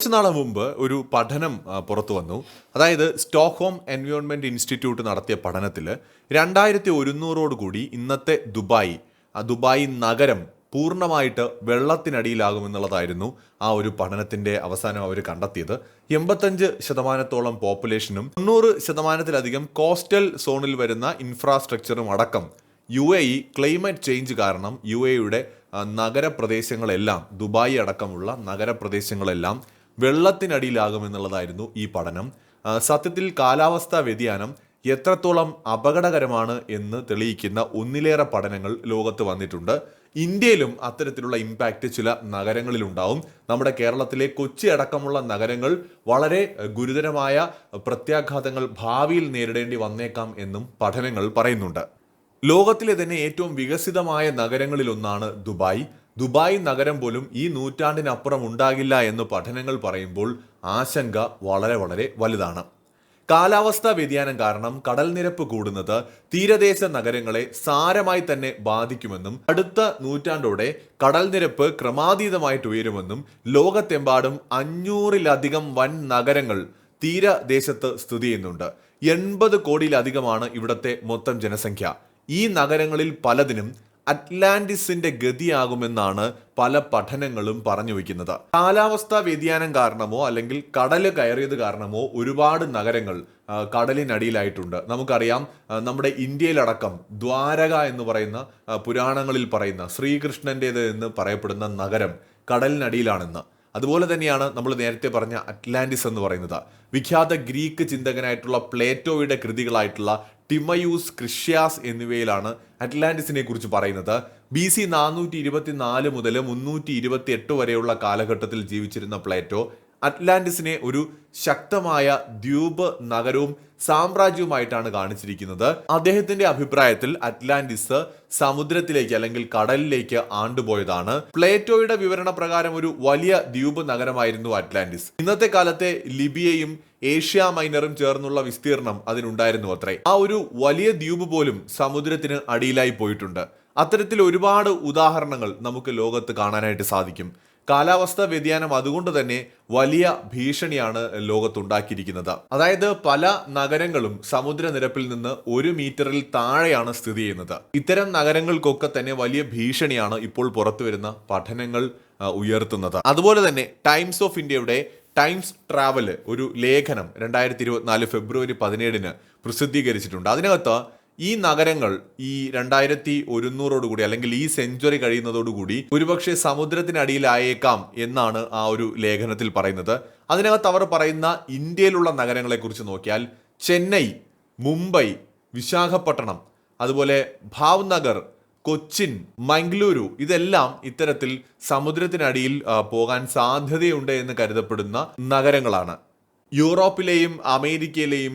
കുറച്ച് നാളെ മുമ്പ് ഒരു പഠനം പുറത്തു വന്നു. അതായത് സ്റ്റോക്ക്ഹോം എൻവയോൺമെന്റ് ഇൻസ്റ്റിറ്റ്യൂട്ട് നടത്തിയ പഠനത്തിൽ രണ്ടായിരത്തി ഒരുന്നൂറോട് കൂടി ഇന്നത്തെ ദുബായ് ആ ദുബായ് നഗരം പൂർണമായിട്ട് വെള്ളത്തിനടിയിലാകുമെന്നുള്ളതായിരുന്നു ആ ഒരു പഠനത്തിന്റെ അവസാനം അവർ കണ്ടെത്തിയത്. എൺപത്തഞ്ച് ശതമാനത്തോളം പോപ്പുലേഷനും തൊണ്ണൂറ് ശതമാനത്തിലധികം കോസ്റ്റൽ സോണിൽ വരുന്ന ഇൻഫ്രാസ്ട്രക്ചറും അടക്കം U A E climate change കാരണം യു എയുടെ നഗരപ്രദേശങ്ങളെല്ലാം ദുബായ് അടക്കമുള്ള നഗരപ്രദേശങ്ങളെല്ലാം വെള്ളത്തിനടിയിലാകുമെന്നുള്ളതായിരുന്നു ഈ പഠനം. സത്യത്തിൽ കാലാവസ്ഥാ വ്യതിയാനം എത്രത്തോളം അപകടകരമാണ് എന്ന് തെളിയിക്കുന്ന ഒന്നിലേറെ പഠനങ്ങൾ ലോകത്ത് വന്നിട്ടുണ്ട്. ഇന്ത്യയിലും അത്തരത്തിലുള്ള ഇമ്പാക്റ്റ് ചില നഗരങ്ങളിലുണ്ടാവും. നമ്മുടെ കേരളത്തിലെ കൊച്ചി അടക്കമുള്ള നഗരങ്ങൾ വളരെ ഗുരുതരമായ പ്രത്യാഘാതങ്ങൾ ഭാവിയിൽ നേരിടേണ്ടി വന്നേക്കാം എന്നും പഠനങ്ങൾ പറയുന്നുണ്ട്. ലോകത്തിലെ തന്നെ ഏറ്റവും വികസിതമായ നഗരങ്ങളിലൊന്നാണ് ദുബായ്. ദുബായ് നഗരം പോലും ഈ നൂറ്റാണ്ടിനപ്പുറം ഉണ്ടാകില്ല എന്ന് പഠനങ്ങൾ പറയുമ്പോൾ ആശങ്ക വളരെ വളരെ വലുതാണ്. കാലാവസ്ഥാ വ്യതിയാനം കാരണം കടൽ നിരപ്പ് കൂടുന്നത് തീരദേശ നഗരങ്ങളെ സാരമായി തന്നെ ബാധിക്കുമെന്നും അടുത്ത നൂറ്റാണ്ടോടെ കടൽ നിരപ്പ് ക്രമാതീതമായിട്ട് ഉയരുമെന്നും ലോകത്തെമ്പാടും അഞ്ഞൂറിലധികം വൻ നഗരങ്ങൾ തീരദേശത്ത് സ്ഥിതി ചെയ്യുന്നുണ്ട്. എൺപത് കോടിയിലധികമാണ് ഇവിടുത്തെ മൊത്തം ജനസംഖ്യ. ഈ നഗരങ്ങളിൽ പലതിനും അറ്റ്ലാന്റിസിന്റെ ഗതിയാകുമെന്നാണ് പല പഠനങ്ങളും പറഞ്ഞു വയ്ക്കുന്നത് കാലാവസ്ഥാ വ്യതിയാനം കാരണമോ അല്ലെങ്കിൽ കടൽ കയറിയത് കാരണമോ ഒരുപാട് നഗരങ്ങൾ കടലിനടിയിലായിട്ടുണ്ട്. നമുക്കറിയാം നമ്മുടെ ഇന്ത്യയിലടക്കം ദ്വാരക എന്ന് പറയുന്ന പുരാണങ്ങളിൽ പറയുന്ന ശ്രീകൃഷ്ണന്റേത് എന്ന് പറയപ്പെടുന്ന നഗരം കടലിനടിയിലാണെന്ന്. അതുപോലെ തന്നെയാണ് നമ്മൾ നേരത്തെ പറഞ്ഞ അറ്റ്ലാന്റിസ് എന്ന് പറയുന്നത്. വിഖ്യാത ഗ്രീക്ക് ചിന്തകനായിട്ടുള്ള പ്ലേറ്റോയുടെ കൃതികളായിട്ടുള്ള ടിമയൂസ് ക്രിഷ്യാസ് എന്നിവയിലാണ് അറ്റ്ലാന്റിസിനെ കുറിച്ച് പറയുന്നത്. ബി സി നാനൂറ്റി ഇരുപത്തിനാല് മുതൽ മുന്നൂറ്റി ഇരുപത്തി എട്ട് വരെയുള്ള കാലഘട്ടത്തിൽ ജീവിച്ചിരുന്ന പ്ലേറ്റോ അറ്റ്ലാന്റിസിനെ ഒരു ശക്തമായ ദ്വീപ് നഗരവും സാമ്രാജ്യവുമായിട്ടാണ് കാണിച്ചിരിക്കുന്നത്. അദ്ദേഹത്തിന്റെ അഭിപ്രായത്തിൽ അറ്റ്ലാന്റിസ് സമുദ്രത്തിലേക്ക് അല്ലെങ്കിൽ കടലിലേക്ക് ആണ്ടുപോയതാണ്. പ്ലേറ്റോയുടെ വിവരണ പ്രകാരം ഒരു വലിയ ദ്വീപ് നഗരമായിരുന്നു അറ്റ്ലാന്റിസ്. ഇന്നത്തെ കാലത്തെ ലിബിയയും ഏഷ്യ മൈനറും ചേർന്നുള്ള വിസ്തീർണം അതിനുണ്ടായിരുന്നു അത്രേ. ആ ഒരു വലിയ ദ്വീപ് പോലും സമുദ്രത്തിന് അടിയിലായി പോയിട്ടുണ്ട്. അത്തരത്തിൽ ഒരുപാട് ഉദാഹരണങ്ങൾ നമുക്ക് ലോകത്ത് കാണാനായിട്ട് സാധിക്കും. കാലാവസ്ഥാ വ്യതിയാനം അതുകൊണ്ട് തന്നെ വലിയ ഭീഷണിയാണ് ലോകത്തുണ്ടാക്കിയിരിക്കുന്നത്. അതായത് പല നഗരങ്ങളും സമുദ്രനിരപ്പിൽ നിന്ന് ഒരു മീറ്ററിൽ താഴെയാണ് സ്ഥിതി ചെയ്യുന്നത്. ഇത്തരം നഗരങ്ങൾക്കൊക്കെ തന്നെ വലിയ ഭീഷണിയാണ് ഇപ്പോൾ പുറത്തു വരുന്ന പഠനങ്ങൾ ഉയർത്തുന്നത്. അതുപോലെ തന്നെ ടൈംസ് ഓഫ് ഇന്ത്യയുടെ ടൈംസ് ട്രാവൽ ഒരു ലേഖനം രണ്ടായിരത്തി ഇരുപത്തിനാല് ഫെബ്രുവരി പതിനേഴിന് പ്രസിദ്ധീകരിച്ചിട്ടുണ്ട്. അതിനകത്ത് ഈ നഗരങ്ങൾ ഈ രണ്ടായിരത്തി ഒരുന്നൂറോടുകൂടി അല്ലെങ്കിൽ ഈ സെഞ്ചുറി കഴിയുന്നതോടുകൂടി ഒരുപക്ഷെ സമുദ്രത്തിനടിയിലായേക്കാം എന്നാണ് ആ ഒരു ലേഖനത്തിൽ പറയുന്നത്. അതിനകത്ത് അവർ പറയുന്ന ഇന്ത്യയിലുള്ള നഗരങ്ങളെക്കുറിച്ച് നോക്കിയാൽ ചെന്നൈ മുംബൈ വിശാഖപട്ടണം അതുപോലെ ഭാവ്നഗർ കൊച്ചിൻ മംഗളൂരു ഇതെല്ലാം ഇത്തരത്തിൽ സമുദ്രത്തിനടിയിൽ പോകാൻ സാധ്യതയുണ്ട് എന്ന് കരുതപ്പെടുന്ന നഗരങ്ങളാണ്. യൂറോപ്പിലെയും അമേരിക്കയിലെയും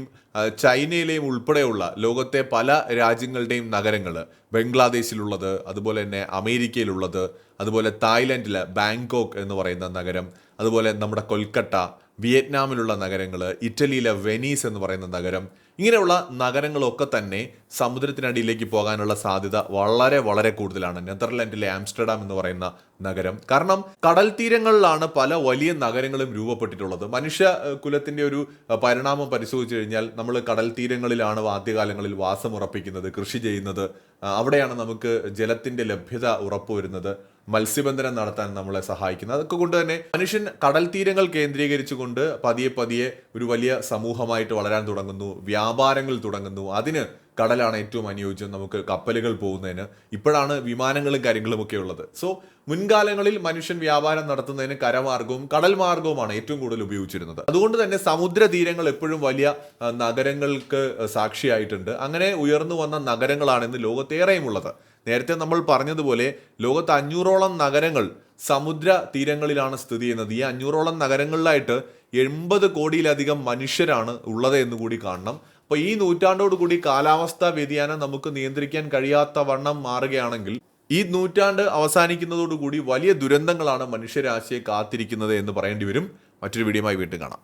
ചൈനയിലെയും ഉൾപ്പെടെയുള്ള ലോകത്തെ പല രാജ്യങ്ങളുടെയും നഗരങ്ങൾ ബംഗ്ലാദേശിലുള്ളത് അതുപോലെ തന്നെ അമേരിക്കയിലുള്ളത് അതുപോലെ തായ്ലൻഡിലെ ബാങ്കോക്ക് എന്ന് പറയുന്ന നഗരം അതുപോലെ നമ്മുടെ കൊൽക്കട്ട വിയറ്റ്നാമിലുള്ള നഗരങ്ങൾ ഇറ്റലിയിലെ വെനീസ് എന്ന് പറയുന്ന നഗരം ഇങ്ങനെയുള്ള നഗരങ്ങളൊക്കെ തന്നെ സമുദ്രത്തിനടിയിലേക്ക് പോകാനുള്ള സാധ്യത വളരെ വളരെ കൂടുതലാണ്. നെതർലാൻഡിലെ ആംസ്റ്റർഡാം എന്ന് പറയുന്ന നഗരം. കാരണം കടൽ തീരങ്ങളിലാണ് പല വലിയ നഗരങ്ങളും രൂപപ്പെട്ടിട്ടുള്ളത്. മനുഷ്യ കുലത്തിന്റെ ഒരു പരിണാമം പരിശോധിച്ചു കഴിഞ്ഞാൽ നമ്മൾ കടൽ തീരങ്ങളിലാണ് ആദ്യകാലങ്ങളിൽ വാസമുറപ്പിക്കുന്നത് കൃഷി ചെയ്യുന്നത്. അവിടെയാണ് നമുക്ക് ജലത്തിന്റെ ലഭ്യത ഉറപ്പുവരുന്നത്. മത്സ്യബന്ധനം നടത്താൻ നമ്മളെ സഹായിക്കുന്നത്. അതൊക്കെ കൊണ്ട് തന്നെ മനുഷ്യൻ കടൽ തീരങ്ങൾ കേന്ദ്രീകരിച്ചുകൊണ്ട് പതിയെ പതിയെ ഒരു വലിയ സമൂഹമായിട്ട് വളരാൻ തുടങ്ങുന്നു. വ്യാപാരങ്ങൾ തുടങ്ങുന്നു. അതിന് കടലാണ് ഏറ്റവും അനുയോജ്യം നമുക്ക് കപ്പലുകൾ പോകുന്നതിന്. ഇപ്പോഴാണ് വിമാനങ്ങളും കാര്യങ്ങളും ഒക്കെ ഉള്ളത്. സോ മുൻകാലങ്ങളിൽ മനുഷ്യൻ വ്യാപാരം നടത്തുന്നതിന് കരമാർഗവും കടൽ മാർഗവുമാണ് ഏറ്റവും കൂടുതൽ ഉപയോഗിച്ചിരുന്നത്. അതുകൊണ്ട് തന്നെ സമുദ്ര തീരങ്ങൾ എപ്പോഴും വലിയ നഗരങ്ങൾക്ക് സാക്ഷിയായിട്ടുണ്ട്. അങ്ങനെ ഉയർന്നു വന്ന നഗരങ്ങളാണ് ഇന്ന് ലോകത്തേറെയും ഉള്ളത്. നേരത്തെ നമ്മൾ പറഞ്ഞതുപോലെ ലോകത്ത് അഞ്ഞൂറോളം നഗരങ്ങൾ സമുദ്ര തീരങ്ങളിലാണ് സ്ഥിതി ചെയ്യുന്നത്. ഈ അഞ്ഞൂറോളം നഗരങ്ങളിലായിട്ട് എൺപത് കോടിയിലധികം മനുഷ്യരാണ് ഉള്ളത് എന്ന് കൂടി കാണണം. അപ്പോൾ ഈ നൂറ്റാണ്ടോട് കൂടി കാലാവസ്ഥാ വ്യതിയാനം നമുക്ക് നിയന്ത്രിക്കാൻ കഴിയാത്ത വണ്ണം മാറുകയാണെങ്കിൽ ഈ നൂറ്റാണ്ട് അവസാനിക്കുന്നതോടുകൂടി വലിയ ദുരന്തങ്ങളാണ് മനുഷ്യരാശിയെ കാത്തിരിക്കുന്നത് എന്ന് പറയേണ്ടി വരും. മറ്റൊരു വീഡിയോയുമായി വീണ്ടും കാണാം.